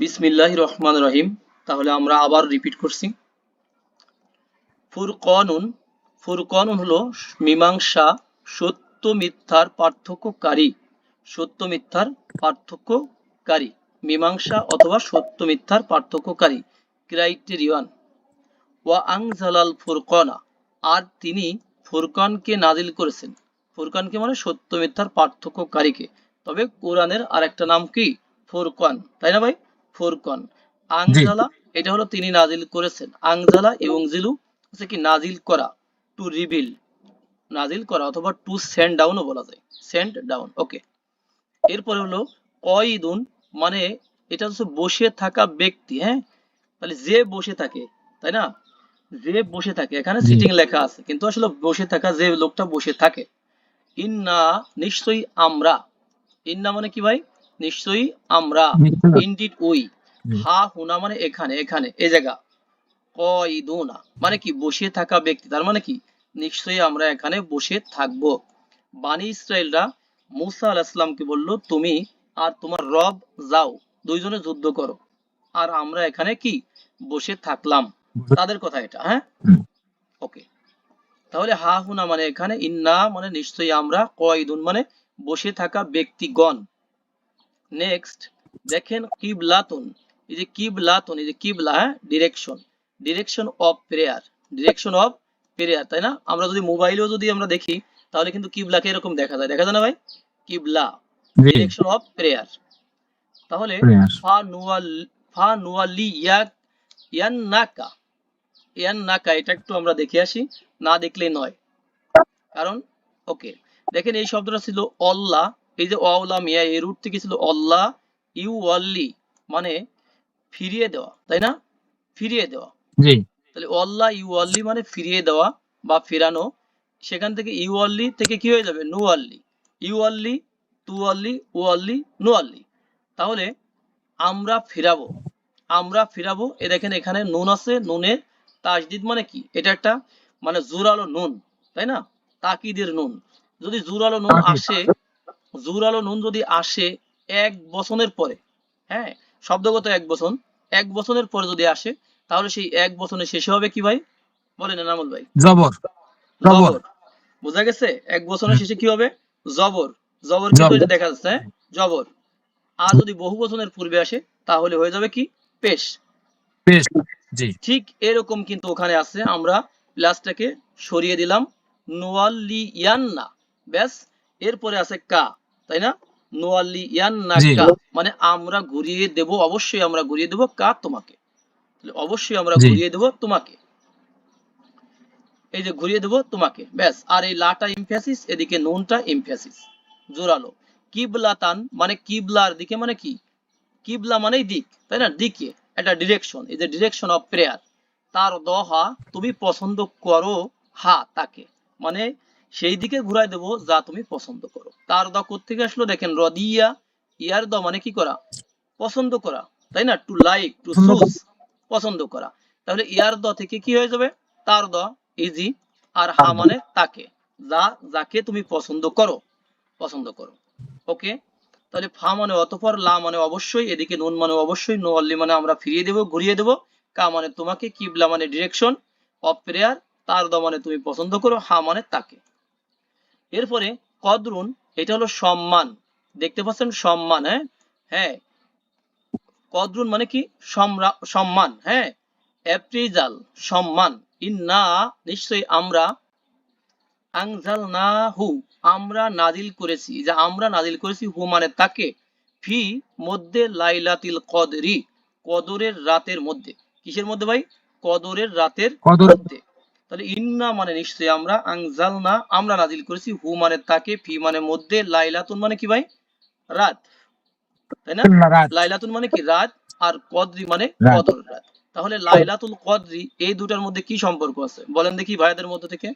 বিসমিল্লাহ রহমান রহিম। তাহলে আমরা আবার রিপিট করছি। ফুরকনুন ফুরকনুন হলো মীমাংসা, সত্য মিথ্যার পার্থক্যকারী, সত্য মিথ্যার পার্থক্যকারী, মীমাংসা অথবা সত্য মিথ্যার পার্থক্যকারী ক্রাইটেরিয়ন ওয়া আংজালাল ফুরকনা, আর তিনি ফুরকানকে নাজিল করেছেন। ফুরকানকে মানে সত্য মিথ্যার পার্থক্যকারীকে। তবে কোরআনের আরেকটা নাম কি? ফুরকান। তাই না ভাই? ফুরকান। আংজালা এটা হলো তিনি নাজিল করেছেন। আংজালা এবং জিলু হচ্ছে কি নাজিল করা টু রিভিল নাজিল করা অথবা টু সেন্ড ডাউনও বলা যায়। সেন্ড ডাউন ওকে এরপরে হলো কয়দুন মানে এটা হচ্ছে বসে থাকা ব্যক্তি হ্যাঁ? তাহলে যে বসে থাকে তাই না? যে বসে থাকে এখানে সিটিং লেখা আছে কিন্তু আসলে বসে থাকা যে লোকটা বসে থাকে। ইন্না নিশ্চয়ই আমরা। ইন্না মানে কি ভাই? নিশ্চয়ই আমরা ইনডিড উই হা হুনা মানে এখানে এখানে এ জায়গা। কয়দুনা মানে কি বসে থাকা ব্যক্তি। তার মানে কি? নিশ্চয়ই আমরা এখানে বসে থাকব। বানি ইসরায়েলরা মুসা আলাহিসামকে বলল তুমি আর তোমার রব যাও দুইজনে যুদ্ধ করো। আর আমরা এখানে কি? বসে থাকলাম। তাদের কথা এটা হ্যাঁ? ওকে। তাহলে হা হুনা মানে এখানে ইন্না মানে নিশ্চয়ই আমরা কয়দুন মানে বসে থাকা ব্যক্তিগণ। নেক্সট দেখেন কিবলাতুন। এই যে কিবলাতুন এই যে কিবলা হ্যাঁ? Direction direction of prayer direction of prayer তাই না? আমরা যদি মোবাইলেও যদি আমরা দেখি তাহলে কিন্তু কিবলাকে এরকম দেখা যায়। দেখা যায় না ভাই? কিবলা। ডিরেকশন অফ প্রেয়ার তাহলে ফা নুয়াল ফা নুয়ালি ইয়াক ইয়ান নাকা ইয়ান নাকা এটা একটু আমরা দেখে আসি। না দেখলেই নয়। কারণ ওকে দেখেন এই শব্দটা ছিল অল্লাহ এই যে অওলা মিয়া এর রুট থেকে ছিল অল্লাহ ইউ ওয়াল্লি মানে ফিরিয়ে দেওয়া তাই না? ফিরিয়ে দেওয়া। জি। তাহলে অল্লাহ ইউ ওয়াল্লি মানে ফিরিয়ে দেওয়া বা ফেরানো। সেখান থেকে ইউ ওয়াল্লি থেকে কি হয়ে যাবে? নু ইউ আল্লি তু আল্লি ও আল্লি নু তাহলে আমরা ফিরাবো। আমরা ফিরাবো। এ দেখেন এখানে নুন আছে নুনের তাজদিদ মানে কি? এটা একটা মানে জোরালো নুন তাই না? তাকিদের নুন। যদি জোরালো নুন তাকিদ। আসে জোরালো নুন যদি আসে এক বছরের পরে হ্যাঁ শব্দগত এক বছর এক বছরের পরে যদি আসে তাহলে সেই এক বছরে শেষে হবে কি ভাই? বলেন এনামুল ভাই। জবর। জবর। বোঝা গেছে? এক বছরের শেষে কি হবে? জবর। জবর কিন্তু। দেখা যাচ্ছে হ্যাঁ? জবর। আর যদি বহু বছরের পূর্বে আসে তাহলে হয়ে যাবে কি? পেশ। পেশ। জি। ঠিক এরকম কিন্তু ওখানে আছে আমরা প্লাসটাকে সরিয়ে দিলাম। নোয়াল্লি ইয়ান্না ব্যাস। এরপরে আছে কা। তাই না? নোয়াল্লি ইয়ান্না জি। কা মানে আমরা ঘুরিয়ে দেব অবশ্যই আমরা ঘুরিয়ে দেব কা তোমাকে। অবশ্যই আমরা ঘুরিয়ে দেব তোমাকে। এই যে ঘুরিয়ে দেব তোমাকে। ব্যাস আর এই লাটা ইমফ্যাসিস এদিকে নুনটা ইমফ্যাসিস জোরালো। কিবলাতান মানে কিবলার দিকে মানে কি? কিবলা মানেই দিক তাই না? দিকে। একটা ডিরেকশন এই যে ডিরেকশন অফ প্রেয়ার তার দহা তুমি পছন্দ করো হা তাকে। মানে সেই দিকে ঘুরাই দেবো যা তুমি পছন্দ করো। তার দ থেকে আসলো দেখেন রদিয়া ইয়ার দ মানে কি করা? পছন্দ করা তাই না? টু লাইক টু চুজ পছন্দ করা। তাহলে ইয়ার দ থেকে কি হয়ে যাবে? তার দ ইজি আর হা মানে তাকে। যা যাকে তুমি পছন্দ করো পছন্দ করো। ওকে? তাহলে ফা মানে অতঃপর লা মানে অবশ্যই এদিকে নুন মানে অবশ্যই নো অনলি মানে আমরা ফিরিয়ে দেব ঘুরিয়ে দেব। কা মানে তোমাকে কিবলা মানে ডিরেকশন অফ প্রেয়ার তার দ মানে তুমি পছন্দ করো হা মানে তাকে। এরপরে কদরুন এটা হলো সম্মান। দেখতে পাচ্ছেন সম্মান হ্যাঁ? হ্যাঁ। কদরুন মানে কি? সম্মান হ্যাঁ? অ্যাপ্রিজাল সম্মান। ইন্না নিশ্চয়ই আমরা আনজালনাহু আমরা নাজিল করেছি। যে আমরা নাজিল করেছি হু মানে তাকে। ফি মধ্যে লাইলাতিল কদরি কদরের রাতের মধ্যে। কিসের মধ্যে ভাই? কদরের রাতের মধ্যে। তাহলে ইন্না মানে নিশ্চয়ই আমরা আনজালনা আমরা নাজিল করেছি হু মানে তাকে ফি মানে মধ্যে লাইলাতুন মানে কি ভাই? রাত। তাই না? লাইলাতুন মানে কি? রাত আর কদরি মানে কদর রাত। তাহলে লাইলাতুল কদরি এই দুটার মধ্যে কি সম্পর্ক আছে? বলেন দেখি ভাইদের মধ্যে থেকে।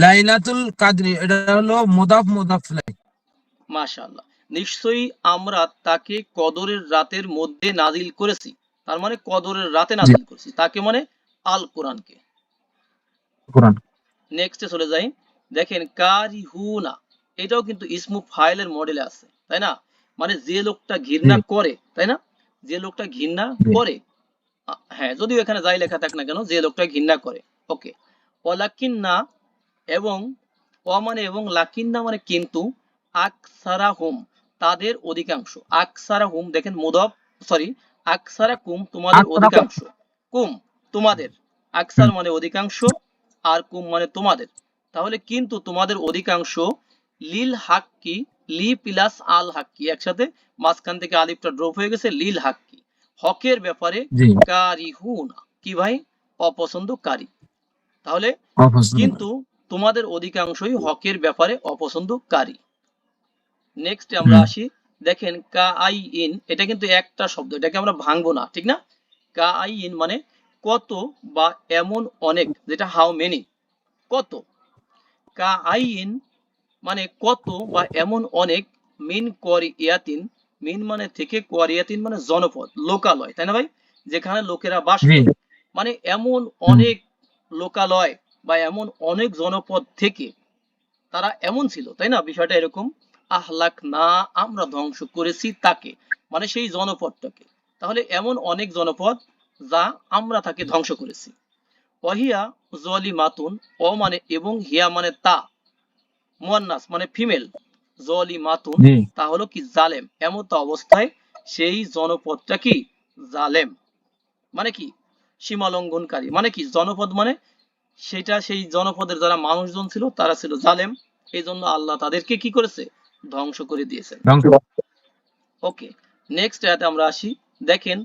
লাইলাতুল কাদরি এটা হলো মুদাফ মুদাফ লাই। মাশাআল্লাহ। নিশ্চয়ই আমরা তাকে কদরের রাতের মধ্যে নাজিল করেছি। তার মানে কদরের রাতে নাজিল করেছি। তাকে মানে আল কোরআনকে। কোরআন। নেক্সটে চলে যাই। দেখেন কারিহুনা এটাও কিন্তু ইসমু ফাইলের মডেলে আছে তাই না? মানে যে লোকটা ঘৃণা করে তাই না? যে লোকটা ঘৃণা করে হ্যাঁ যদিও এখানে যাই লেখা থাক না কেন যে লোকটা ঘৃণা করে ওকে। অলাকিন্না এবং অ মানে এবং লাকিন্না মানে কিন্তু আকসারা হুম তাদের অধিকাংশ। আকসারা হুম দেখেন মুদব সরি আকসারা কুম তোমাদের অধিকাংশ। কুম তোমাদের। আকসার মানে অধিকাংশ আর কুম মানে তোমাদের। তাহলে কিন্তু তোমাদের অধিকাংশ লিল হাক্কি লি প্লাস আল হাক্কি একসাথে মাঝখান থেকে আলিফটা ড্রপ হয়ে গেছে লিল হাক্কি। হকের ব্যাপারে কারিহুনা। কি ভাই? অপছন্দকারী। তাহলে কিন্তু তোমাদের অধিকাংশই হকের ব্যাপারে অপছন্দকারী। নেক্সট আমরা আসি। দেখেন কা আই ইন এটা কিন্তু একটা শব্দ এটাকে আমরা ভাঙবো না ঠিক না? কা আই ইন মানে কত বা এমন অনেক যেটা হাউ মেনি কত? কা আই ইন মানে কত বা এমন অনেক মিন কোয়ারিয়াতিন মিন মানে থেকে কোয়ারিয়াতিন মানে জনপদ লোকালয় তাই না ভাই? যেখানে লোকেরা বাস করে। মানে এমন অনেক লোকালয় বা এমন অনেক জনপদ থেকে তারা এমন ছিল তাই না? বিষয়টা এরকম আহলাক না আমরা ধ্বংস করেছি তাকে মানে সেই জনপদটাকে। তাহলে এমন অনেক জনপদ যা আমরা তাকে ধ্বংস করেছি। ওয়াহিয়া জলিমাতুন ও মানে এবং হিয়া মানে তা। মুয়ান্নাস মানে ফিমেল। জলিমাতুন জি। তা হলো কি জালেম। এমত অবস্থায় সেই জনপদটা কি? জালেম। মানে কি? সীমা লঙ্ঘনকারী মানে কি? জনপদ মানে সেটা সেই জনপদের যারা মানুষজন ছিল তারা ছিল জালেম। এই জন্য আল্লাহ তাদেরকে কি করেছে? ধ্বংস করে দিয়েছেন। ওকে নেক্সট আয়াতে আমরা আসি। দেখেন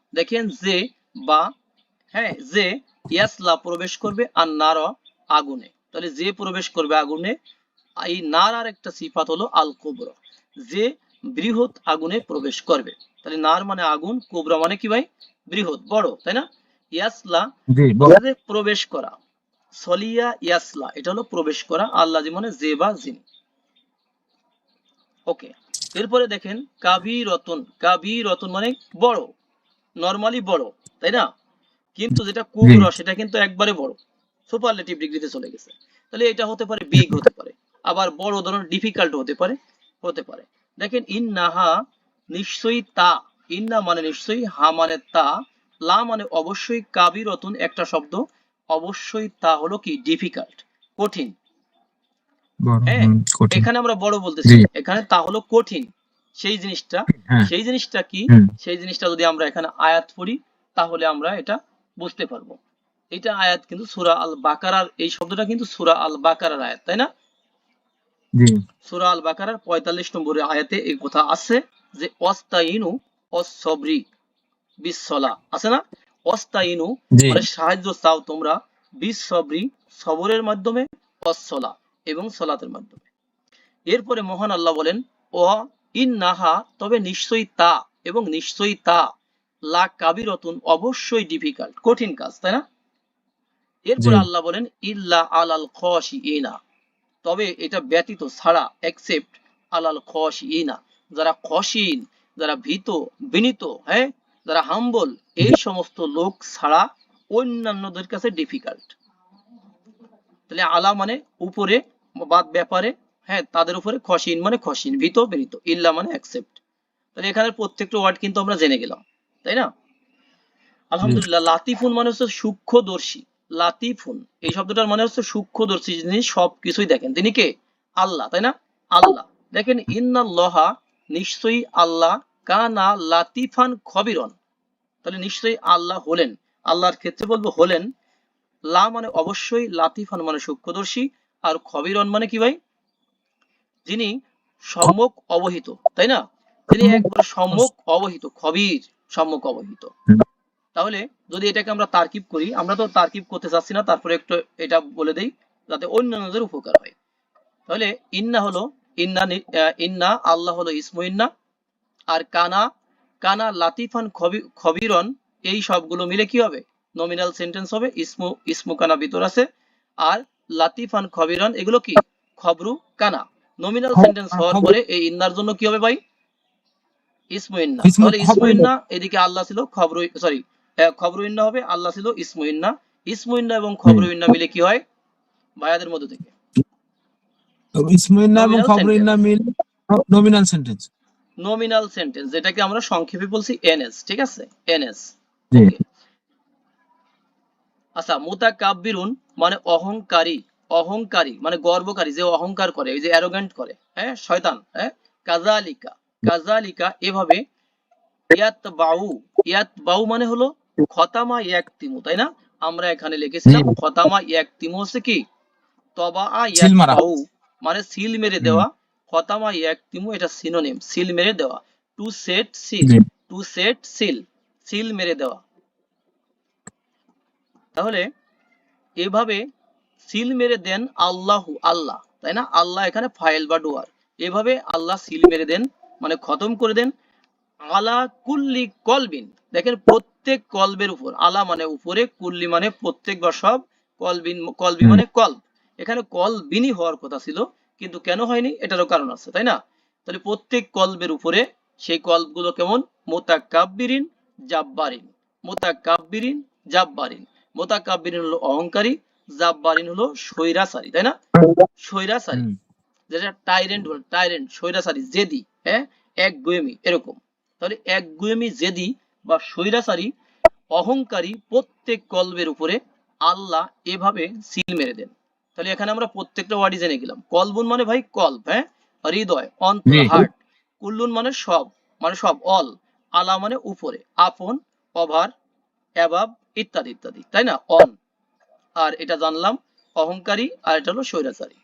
দেখেন যে বা হ্যাঁ যে ইয়াসলা প্রবেশ করবে আর নার আগুনে। তাহলে যে প্রবেশ করবে আগুনে এই নার আর একটা সিফাত হলো আল কুবর যে বৃহৎ আগুনে প্রবেশ করবে। তাহলে নার মানে আগুন কুবরা মানে কি ভাই? বৃহৎ বড় তাই না? ইয়াসলা প্রবেশ করা। সলিয়া ইয়াসলা এটা হলো প্রবেশ করা আল্লাহ মানে যে বা যিনি ওকে এরপরে দেখেন কাবি রতন কাবি রতন মানে বড়। নরমালি বড় তাই না? কিন্তু যেটা কুবর সেটা কিন্তু একবারে বড়। সুপারলেটিভ ডিগ্রিতে চলে গেছে। তাহলে এটা হতে পারে বিগ হতে পারে। আবার বড় ধরনের ডিফিকাল্ট হতে পারে হতে পারে। দেখেন ইন নাহা নিশ্চয়ই তা। ইন্না মানে নিশ্চয়ই হা মানে তা। লা মানে অবশ্যই কাবি রতন একটা শব্দ। অবশ্যই তা হলো কি? ডিফিকাল্ট কঠিন। হ্যাঁ, এখানে আমরা বড় বলতেছি। এখানে তা হলো কঠিন। সেই জিনিসটা হ্যাঁ। সেই জিনিসটা কি? সেই জিনিসটা যদি আমরা এখানে আয়াত পড়ি তাহলে আমরা এটা বুঝতে পারব। এটা আয়াত কিন্তু সূরা আল বাকারার এই শব্দটা কিন্তু সূরা আল বাকারার আয়াত তাই না? সূরা আল বাকারার 45 নম্বরের আয়াতে এই কথা আছে যে অস্তাইনু অসবরি বিসলা আছে না? অস্তাইনু মানে সাহায্য চাও তোমরা বিসবরি সবরের মাধ্যমে অসলা এবং সলাতের মাধ্যমে। এরপরে মহান আল্লাহ বলেন ও ইন্নাহা তবে নিশ্চয়ই তা এবং নিশ্চয়ই তা লা কাবিরতুন অবশ্যই ডিফিকাল্ট কঠিন কাজ তাই না? এরপরে। আল্লাহ বলেন ইল্লা আলাল খসি ইনা তবে এটা ব্যতীত ছাড়া একসেপ্ট আলাল খসি ইনা যারা খসিন যারা ভীত বিনীত হ্যাঁ? যারা হাম্বল এই সমস্ত লোক ছাড়া অন্যান্যদের কাছে ডিফিকাল্ট তাহলে আলা মানে উপরে বাদ ব্যাপারে হ্যাঁ তাদের উপরে খসিন মানে খসিন, ভীত বিনীত ইল্লা মানে অ্যাকসেপ্ট তাহলে এখানে প্রত্যেকটা ওয়ার্ড কিন্তু আমরা জেনে গেলাম, তাই না? আলহামদুলিল্লাহ, লাতিফুন মানে হচ্ছে সূক্ষ্মদর্শী, লাতিফুন, এই শব্দটার মানে হচ্ছে সূক্ষ্মদর্শী, যিনি সবকিছুই দেখেন। তিনি কে? আল্লাহ, তাই না? আল্লাহ। দেখেন, ইন্নাল্লাহা নিশ্চয়ই আল্লাহ কানা লাতিফান খবিরন। তাহলে নিশ্চয়ই আল্লাহ হলেন। আল্লাহর ক্ষেত্রে বলব হলেন। লা মানে অবশ্যই, লাতিফান মানে সূক্ষ্মদর্শী, আর খবিরন মানে কি ভাই? যিনি সম্যক অবহিত তাই না? তিনি একবার সম্যক অবহিত খবির সম্যক অবহিত। তাহলে যদি এটাকে আমরা তারকিব করি আমরা তো তারকিব করতে চাচ্ছি না তারপরে একটু এটা বলে দেই যাতে অন্যান্যদের উপকার হয়। তাহলে ইন্না হলো ইন্না ইন্না আল্লাহ হলো ইসমু ইন্না আর কানা কানা লাতিফান খবিরন এই সবগুলো মিলে কি হবে? নমিনাল সেন্টেন্স হবে ইসমু ইসমু কানা ভিতর আছে আর লাতিফান খবিরন এগুলো কি? খবরু কানা। নমিনাল সেন্টেন্স হওয়ার পরে এই ইন্নার জন্য কি হবে ভাই? ইসমু ইন্না। তাহলে ইসমু ইন্না এদিকে আল্লাহ ছিল খবরু সরি খবরু ইন্না হবে আল্লাহ ছিল ইসমু ইন্না। ইসমু ইন্না এবং খবরু ইন্না মিলে কি হয়? ভাইয়াদের মধ্যে থেকে। ইসমুইন্না এবং Nominal খবরুইন্না মিল নমিনাল সেন্টেন্স নমিনাল সেন্টেন্স যেটাকে আমরা সংক্ষেপে বলছি এনএস ঠিক আছে? এনএস। আচ্ছা মুতাকাব্বিরুন মানে অহংকারী। অহংকারী মানে গর্বকারী যে অহংকার করে এই যে অ্যারোগ্যান্ট করে হ্যাঁ শয়তান হ্যাঁ কাজালিকা কাজালিকা এভাবে ইয়াত বাউ ইয়াত বাউ মানে হলো খতামা ইয়াকতিমু তাই না? আমরা এখানে লিখেছিলাম। খতামা ইয়াকতিমু হচ্ছে কি? তবা ইয়াত সিল বাউ মানে সিল মেরে দেওয়া খতামা ইয়াকতিমু এটা সিনোনিম সিল মেরে দেওয়া two set seal two set seal seal মেরে দেওয়া। তাহলে এভাবে সিল মেরে দেন আল্লাহ আল্লাহ তাই না? আল্লাহ এখানে ফাইল বা ডুয়ার এভাবে আল্লাহ সিল মেরে দেন মানে খতম করে দেন। আলা কুল্লি কলবিন দেখেন প্রত্যেক কলবের উপর আলা মানে উপরে কুল্লি মানে প্রত্যেক বা সব কলবিন কলবি মানে কলব। এখানে কলবিনই হওয়ার কথা ছিল কিন্তু কেন হয়নি? এটারও কারণ আছে তাই না? তাহলে প্রত্যেক কলবের উপরে সেই কলবগুলো কেমন? মোতাকাব্বিরিন জাব্বারিন। মোতাকাব্বিরিন জাব্বারিন। মোতাকাব্বিরিন হলো অহংকারী জাব্বারিন হলো স্বৈরাচারী তাই না? স্বৈরাচারী। হুম। যেটা টাইরেন্ট বলে টাইরেন্ট স্বৈরাচারী জেদি হ্যাঁ? এক গুয়েমি এরকম। তাহলে এক গুয়েমি জেদি বা স্বৈরাচারী অহংকারী প্রত্যেক কলবের উপরে আল্লাহ এভাবে সিল মেরে দেন। তাহলে এখানে আমরা প্রত্যেকটা ওয়ার্ডই জেনে গেলাম। কলবুন মানে ভাই কল্প হ্যাঁ? হৃদয় অন্তর হার্ট কুল্লুন মানে সব মানে সব অল আলা মানে উপরে আপন অভার অ্যাবাব ইত্যাদি ইত্যাদি তাই না? অন আর এটা জানলাম অহংকারী আর এটা হলো স্বৈরাচারী।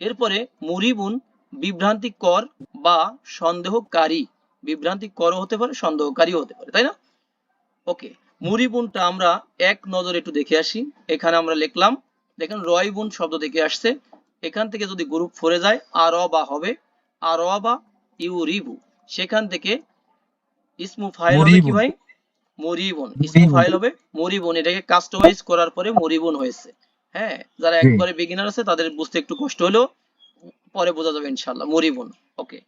এরপরে মুরিবুন বিভ্রান্তিকর বা সন্দেহকারী। বিভ্রান্তিকর হতে পারে সন্দেহকারী হতে পারে তাই না? ওকে মুরিবুনটা আমরা এক নজরে একটু দেখে আসি। এখানে আমরা লিখলাম দেখেন রয়বুন শব্দ দেখে আসছে। এখান থেকে যদি গ্রুপ ফোরে যায় আর বা হবে আর বা ইউরিবু। সেখান থেকে ইসমু ফাইল হবে কি ভাই? মরিবুন ইসমু ফাইল হবে মরিবুন। এটাকে কাস্টমাইজ করার পরে মরিবুন হয়েছে। হ্যাঁ যারা একবারে বিগিনার আছে তাদের বুঝতে একটু কষ্ট হলেও পরে বোঝা যাবে ইনশাআল্লাহ। মরিবুন ওকে।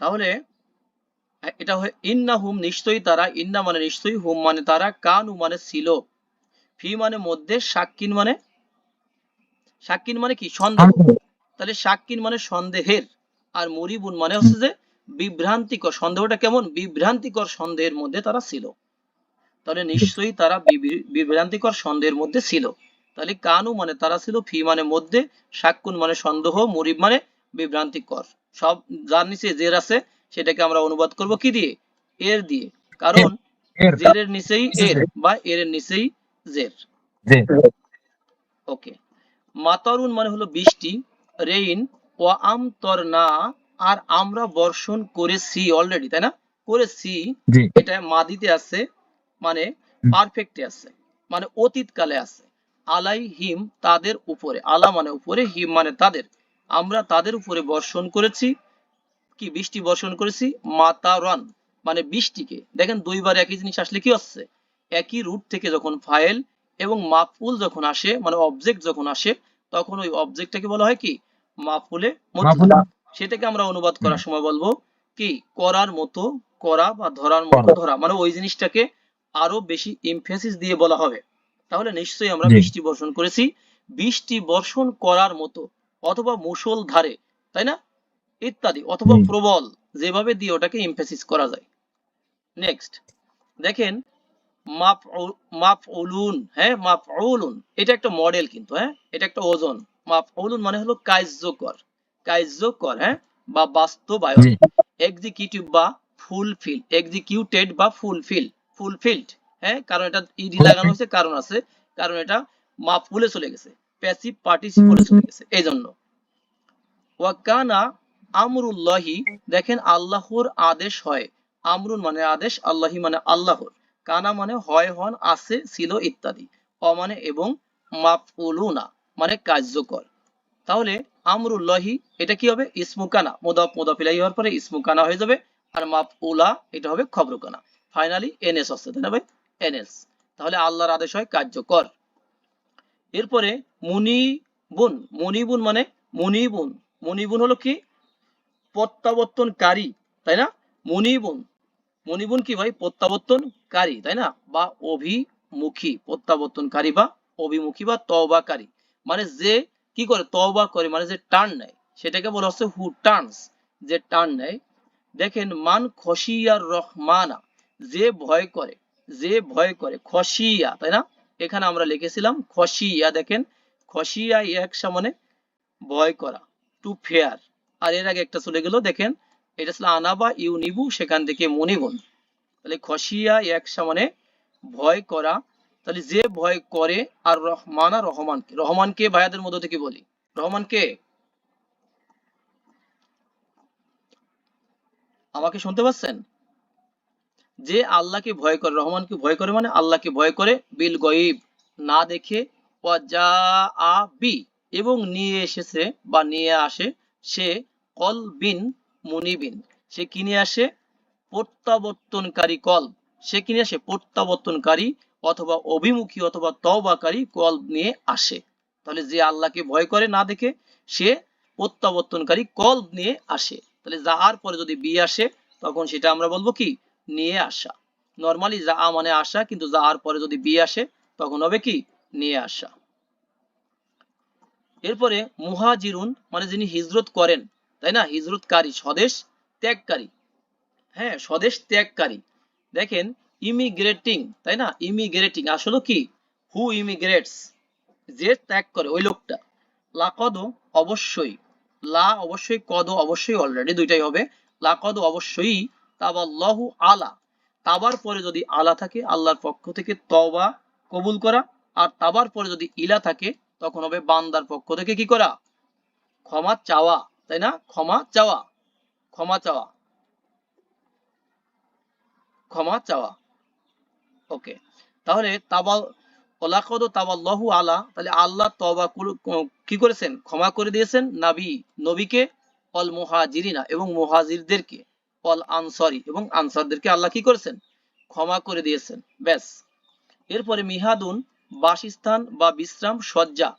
তাহলে এটা হয় ইন্না হুম নিশ্চয়ই তারা ইন্না মানে নিশ্চয়ই হুম মানে তারা কানু মানে ছিল। ফি মানে মধ্যে সাক্কিন মানে? সাক্কিন মানে কি? সন্দেহ। তাহলে সাক্কিন মানে সন্দেহের আর মরিবুন মানে হচ্ছে যে বিভ্রান্তিকর সন্দেহটা কেমন? বিভ্রান্তিকর সন্দেহের মধ্যে তারা ছিল। তাহলে নিশ্চয়ই তারা বিভ্রান্তিকর সন্দেহের মধ্যে ছিল। তাহলে কানু মানে তারা ছিল ফি মানে মধ্যে সাক্কুন মানে সন্দেহ মরিব মানে বিভ্রান্তিকর। সব যার নিচে জের আছে সেটাকে আমরা অনুবাদ করব কি দিয়ে? এর দিয়ে। কারণ জেরের নিচেই এর বা এর নিচেই জের। ওকে। মাতারুন মানে হলো বৃষ্টি রেইন ও আমতর না আর আমরা বর্ষণ করেছি অলরেডি তাই না? করেছি এটা মাদিতে আছে মানে পারফেক্টে আছে মানে অতীতকালে আছে। আলাই হিম তাদের উপরে আলা মানে উপরে হিম মানে তাদের। আমরা তাদের উপরে বর্ষণ করেছি কি বৃষ্টি বর্ষণ করেছি? মাতারান মানে বৃষ্টিকে। দেখেন দুইবার একই জিনিস আসলে কি হচ্ছে? একই রুট থেকে যখন ফাইল এবং মাফুল যখন আসে মানে অবজেক্ট যখন আসে তখন ওই অবজেক্টটাকে বলা হয় কি? মাফুলে সেটাকে আমরা অনুবাদ করার সময় বলব কি করার মতো করা বা ধরার মতো ধরা মানে ওই জিনিসটাকে আরও বেশি ইমফেসিস দিয়ে বলা হবে। তাহলে নিশ্চয়ই আমরা বৃষ্টি বর্ষণ করেছি। বৃষ্টি বর্ষণ করার মতো অথবা মুষল ধারে তাই না? ইত্যাদি অথবা প্রবল যেভাবে দিয়ে ওটাকে এমফেসিস করা যায়। নেক্সট দেখেন মাফউলুন হ্যাঁ মাফউলুন এটা একটা মডেল কিন্তু হ্যাঁ এটা একটা ওজন। মাফউলুন মানে হলো কার্যকর। কার্যকর হ্যাঁ? বা বাস্তবায়ন। এক্সিকিউটিভ বা ফুলফিল এক্সিকিউটেড বা ফুলফিল ফুলফিলড হ্যাঁ? কারণ এটা ইডি লাগানো হয়েছে কারণ আছে কারণ এটা মাফুলে চলে গেছে প্যাসিভ পার্টিসিপলে চলে গেছে এই জন্য ওয়াকানা আমরুল্লাহি দেখেন আল্লাহর আদেশ হয়। আমরুন মানে আদেশ আল্লাহি মানে আল্লাহর। কানা মানে হয় হন আছে ছিল ইত্যাদি। অ মানে এবং মাফউলুনা মানে কার্যকর। তাহলে আমরুল্লাহি, এটা কি হবে? ইসমুকানা মোদাফ মোদাফ হওয়ার পরে ইসমুকানা হয়ে যাবে। আর মাফউলা, এটা হবে খবরকানা ফাইনালি এনএস আসছে, তাই না ভাই? এনএস। তাহলে আল্লাহর আদেশ হয় কার্যকর। এরপরে মুনিবুন মুনিবুন মানে মুনিবুন। মুনিবুন হলো কি? প্রত্যাবর্তনকারী, তাই না? মুনিবুন। মনিবুন কি ভাই? প্রত্যাবর্তনকারী, তাই না? বা অভিমুখী। প্রত্যাবর্তনকারী বা অভিমুখী বা তওবাকারী। মানে যে কি করে? তওবা করে মানে যে টার্ন নেয়। সেটাকে বলা হচ্ছে হু টার্নস যে টার্ন নেয়। দেখেন, মান খসিয়ার রহমানা, যে ভয় করে, যে ভয় করে খসিয়া তাই না? এখানে আমরা লিখেছিলাম খসিয়া দেখেন খসিয়া এক মানে ভয় করা টু ফেয়ার আর এর আগে একটা চলে গেল, দেখেন, এটা ছিল আনাবা ইউনিবু, সেখান থেকে মনিবন। তাহলে খসিয়া এক মানে ভয় করা তাহলে যে ভয় করে, আর রহমানা রহমানকে রহমানকে ভাইয়াদের মধ্য থেকে বলি। রহমানকে? আমাকে শুনতে পাচ্ছেন? যে আল্লাহকে ভয় করে, রহমানকে ভয় করে মানে আল্লাহকে ভয় করে, বিল গয়ব, না দেখে বি, এবং নিয়ে এসেছে বা নিয়ে আসে সে কল বিন মুনিবিন। সে কিনে আসে? প্রত্যাবর্তনকারী কল সে কিনে আসে? প্রত্যাবর্তনকারী অথবা অভিমুখী অথবা তওবাকারী কল নিয়ে আসে। তাহলে যে আল্লাহকে ভয় করে না দেখে, সে প্রত্যাবর্তনকারী কল নিয়ে আসে। তাহলে যাহার পরে যদি বি আসে, তখন সেটা আমরা বলব কি? নিয়ে আসা। নর্মালি যা মানে আসা, কিন্তু যাহার পরে যদি বি আসে, তখন হবে কি? নিয়ে আসা। এরপরে মুহাজিরুন মানে যিনি হিজরত করেন, তাই না? হিজরতকারী, স্বদেশ ত্যাগকারী। হ্যাঁ স্বদেশ ত্যাগকারী। দেখেন ইমিগ্রেটিং, তাই না? ইমিগ্রেটিং আসলে কি? হু ইমিগ্রেটস, যে ত্যাগ করে ওই লোকটা। লাকদ অবশ্যই, লা অবশ্যই, কদ অবশ্যই অলরেডি দুইটাই হবে। লাকদ অবশ্যই তাবাল্লাহু আলা তাবার পরে যদি আলা থাকে, আল্লাহর পক্ষ থেকে তওবা কবুল করা। আর তাবার পরে যদি ইলা থাকে, তখন হবে বান্দার পক্ষ থেকে কি করা? ক্ষমা চাওয়া, তাই না? ক্ষমা চাওয়া ক্ষমা চাওয়া ক্ষমা চাওয়া। ওকে। তাহলে তাবাল, ওলাকদ তাবাল্লাহু আলা, তাহলে আল্লাহ কুল- কি করেছেন? ক্ষমা করে দিয়েছেন নাবি, নবীকে অল মুহাজিরিনা, এবং মুহাজিরদেরকে অল আনসারি, এবং আনসারদেরকে আল্লাহ কি করেছেন? ক্ষমা করে দিয়েছেন। ব্যাস। এরপরে মিহাদুন, বাসস্থান বা বিশ্রাম সজ্জা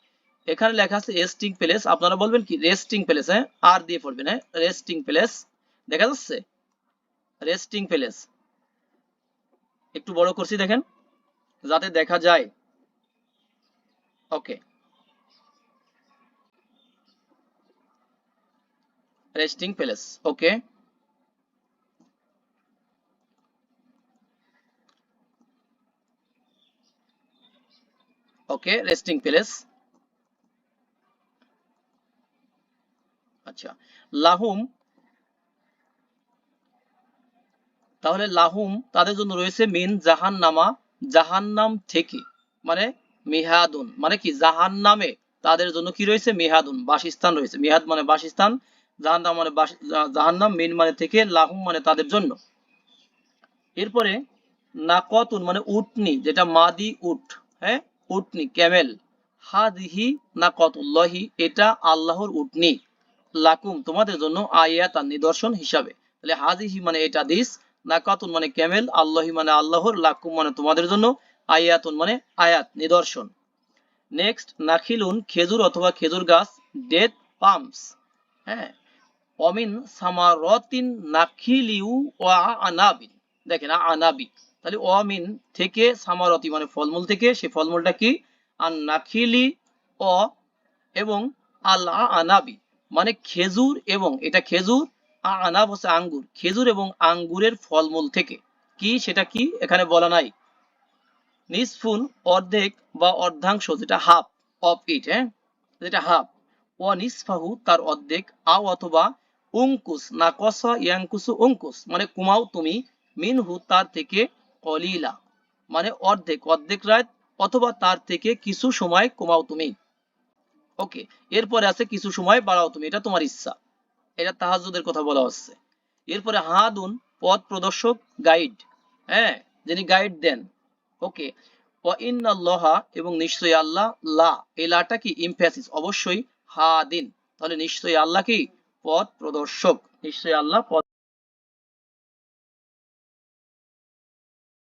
এখানে লেখা আছে রেস্টিং প্লেস। আপনারা বলবেন কি? রেস্টিং প্লেস হ্যাঁ? আর দিয়ে পড়বেন হ্যাঁ? রেস্টিং প্লেস, দেখা যাচ্ছে? Resting place. একটু বড় করছি দেখেন, যাতে দেখা যায়। Okay resting palace okay okay resting place আচ্ছা লাহুম তাহলে লাহুম তাদের জন্য রয়েছে মিন জাহান্নামা, জাহান্নাম থেকে মানে মিহাদুন মানে কি? জাহান্নামে তাদের জন্য কি রয়েছে? মিহাদুন, বাসস্থান রয়েছে। মিহাদ মানে বাসস্থান, জাহান্নাম মানে বাস- জা- জাহান্নাম, মিন মানে থেকে, লাহুম মানে তাদের জন্য। এরপরে নাকতুন মানে উটনি, যেটা মাদি উট হ্যাঁ? উটনি, ক্যামেল। হাদিহি নাকতুল্লাহি, এটা আল্লাহর উটনি। লাকুম, তোমাদের জন্য আয়াত নিদর্শন হিসাবে। তাহলে হাদিহি মানে এটা দিস নাকাতুন মানে ক্যামেল, আল্লাহি মানে আল্লাহর, লাকুম মানে তোমাদের জন্য, আয়াতুন মানে আয়াত, নিদর্শন। নেক্সট, নাখিলুন, খেজুর অথবা খেজুর গাছ, ডেথ পামস হ্যাঁ অমিন সামারতিন নাখিলিউ ও আনাবিন। দেখেন আনাবি। তাহলে অমিন থেকে সামারতি মানে ফলমূল থেকে সেই ফলমূলটা কি? আর নাখিলি অ এবং আল আনাবি। মানে খেজুর এবং, এটা খেজুর আনাব হচ্ছে আঙ্গুর, খেজুর এবং আঙ্গুরের ফলমূল থেকে। কি? সেটা কি? এখানে বলা নাই। নিসফুন অর্ধেক বা অর্ধাংশ, যেটা হাফ অফ ইট হ্যাঁ? যেটা হাফ। ও নিসফাহু তার অর্ধেক। আও অথবা উঙ্কুস না কসা ইয়াঙ্কুসু উঙ্কুস মানে কুমাও তুমি, মিনহু তার থেকে কলিলা মানে অর্ধেক অর্ধেক রাত, অথবা তার থেকে কিছু সময় কমাও তুমি। ওকে, এরপরে আছে কিছু সময় বাড়াও তুমি, এটা তোমার ইচ্ছা। এটা তাহাজুদের কথা বলা হচ্ছে। এরপরে হাদুন, পথ প্রদর্শক গাইড হ্যাঁ যিনি গাইড দেন। ওকে লহা এবং নিশ্চয়ই আল্লাহ, লা, এই লাটা কি ইমফ্যাসিস অবশ্যই হাদিন। তাহলে নিশ্চয়ই আল্লাহ কি? পথ প্রদর্শক। নিশ্চয় আল্লাহ পথ